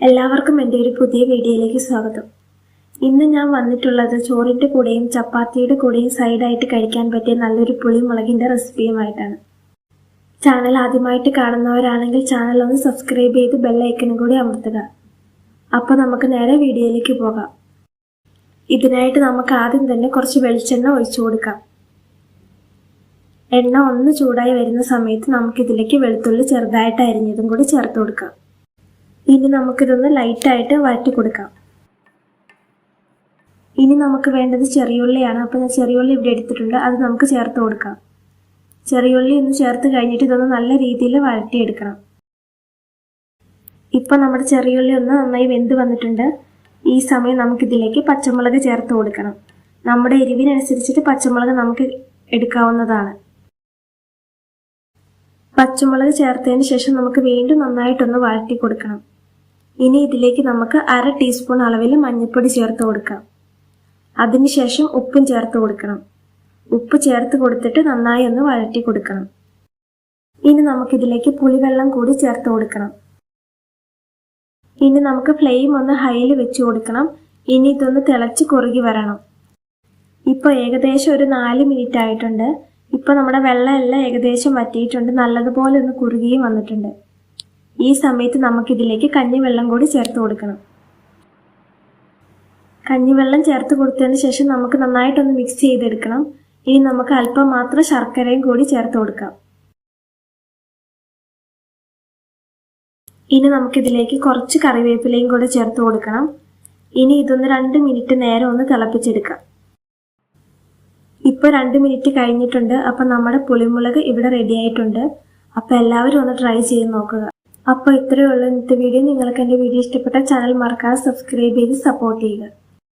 എല്ലാവർക്കും എന്റെ ഒരു പുതിയ വീഡിയോയിലേക്ക് സ്വാഗതം. ഇന്ന് ഞാൻ വന്നിട്ടുള്ളത് ചോറിന്റെ കൂടെയും ചപ്പാത്തിയുടെ കൂടെയും സൈഡായിട്ട് കഴിക്കാൻ പറ്റിയ നല്ലൊരു പുളിമുളകിന്റെ റെസിപ്പിയുമായിട്ടാണ്. ചാനൽ ആദ്യമായിട്ട് കാണുന്നവരാണെങ്കിൽ ചാനൽ ഒന്ന് സബ്സ്ക്രൈബ് ചെയ്ത് ബെല്ലൈക്കനും കൂടി അമർത്തുക. അപ്പോൾ നമുക്ക് നേരെ വീഡിയോയിലേക്ക് പോകാം. ഇതിനായിട്ട് നമുക്ക് ആദ്യം തന്നെ കുറച്ച് വെളിച്ചെണ്ണ ഒഴിച്ചു കൊടുക്കാം. എണ്ണ ഒന്ന് ചൂടായി വരുന്ന സമയത്ത് നമുക്കിതിലേക്ക് വെളുത്തുള്ളി ചെറുതായിട്ട് അരിഞ്ഞതും കൂടി ചേർത്ത് കൊടുക്കാം. ഇനി നമുക്കിതൊന്ന് ലൈറ്റായിട്ട് വഴറ്റി കൊടുക്കാം. ഇനി നമുക്ക് വേണ്ടത് ചെറിയുള്ളിയാണ്. അപ്പോൾ ഞാൻ ചെറിയുള്ളി ഇവിടെ എടുത്തിട്ടുണ്ട്. അത് നമുക്ക് ചേർത്ത് കൊടുക്കാം. ചെറിയുള്ളി ഒന്ന് ചേർത്ത് കഴിഞ്ഞിട്ട് ഇതൊന്ന് നല്ല രീതിയിൽ വഴറ്റിയെടുക്കണം. ഇപ്പം നമ്മുടെ ചെറിയുള്ളി ഒന്ന് നന്നായി വെന്ത് വന്നിട്ടുണ്ട്. ഈ സമയം നമുക്കിതിലേക്ക് പച്ചമുളക് ചേർത്ത് കൊടുക്കണം. നമ്മുടെ എരിവിനനുസരിച്ചിട്ട് പച്ചമുളക് നമുക്ക് എടുക്കാവുന്നതാണ്. പച്ചമുളക് ചേർത്തതിന് ശേഷം നമുക്ക് വീണ്ടും നന്നായിട്ടൊന്ന് വഴറ്റി കൊടുക്കണം. ഇനി ഇതിലേക്ക് നമുക്ക് അര ടീസ്പൂൺ അളവിൽ മഞ്ഞൾപ്പൊടി ചേർത്ത് കൊടുക്കാം. അതിനുശേഷം ഉപ്പും ചേർത്ത് കൊടുക്കണം. ഉപ്പ് ചേർത്ത് കൊടുത്തിട്ട് നന്നായി ഒന്ന് വഴറ്റി കൊടുക്കണം. ഇനി നമുക്കിതിലേക്ക് പുളിവെള്ളം കൂടി ചേർത്ത് കൊടുക്കണം. ഇനി നമുക്ക് ഫ്ലെയിം ഒന്ന് ഹൈയിൽ വെച്ച് കൊടുക്കണം. ഇനി ഇതൊന്ന് തിളച്ച് കുറുകി വരണം. ഇപ്പോൾ ഏകദേശം ഒരു നാല് മിനിറ്റ് ആയിട്ടുണ്ട്. ഇപ്പോൾ നമ്മുടെ വെള്ളമെല്ലാം ഏകദേശം വറ്റിയിട്ടുണ്ട്. നല്ലതുപോലെ ഒന്ന് കുറുകിയും വന്നിട്ടുണ്ട്. ഈ സമയത്ത് നമുക്കിതിലേക്ക് കഞ്ഞിവെള്ളം കൂടി ചേർത്ത് കൊടുക്കണം. കഞ്ഞിവെള്ളം ചേർത്ത് കൊടുത്തതിന് ശേഷം നമുക്ക് നന്നായിട്ടൊന്ന് മിക്സ് ചെയ്തെടുക്കണം. ഇനി നമുക്ക് അല്പം മാത്രം ശർക്കരയും കൂടി ചേർത്ത് കൊടുക്കാം. ഇനി നമുക്കിതിലേക്ക് കുറച്ച് കറിവേപ്പിലയും കൂടെ ചേർത്ത് കൊടുക്കണം. ഇനി ഇതൊന്ന് രണ്ട് മിനിറ്റ് നേരം ഒന്ന് തിളപ്പിച്ചെടുക്കാം. ഇപ്പോൾ രണ്ട് മിനിറ്റ് കഴിഞ്ഞിട്ടുണ്ട്. അപ്പം നമ്മുടെ പുളിമുളക് ഇവിടെ റെഡി ആയിട്ടുണ്ട്. അപ്പോൾ എല്ലാവരും ഒന്ന് ട്രൈ ചെയ്ത് നോക്കുക. അപ്പോൾ ഇത്രയേ ഉള്ളൂ. ഇന്നത്തെ വീഡിയോ നിങ്ങൾക്ക് എന്റെ വീഡിയോ ഇഷ്ടപ്പെട്ട ചാനൽ മറക്കാതെ സബ്സ്ക്രൈബ് ചെയ്ത് സപ്പോർട്ട് ചെയ്യുക.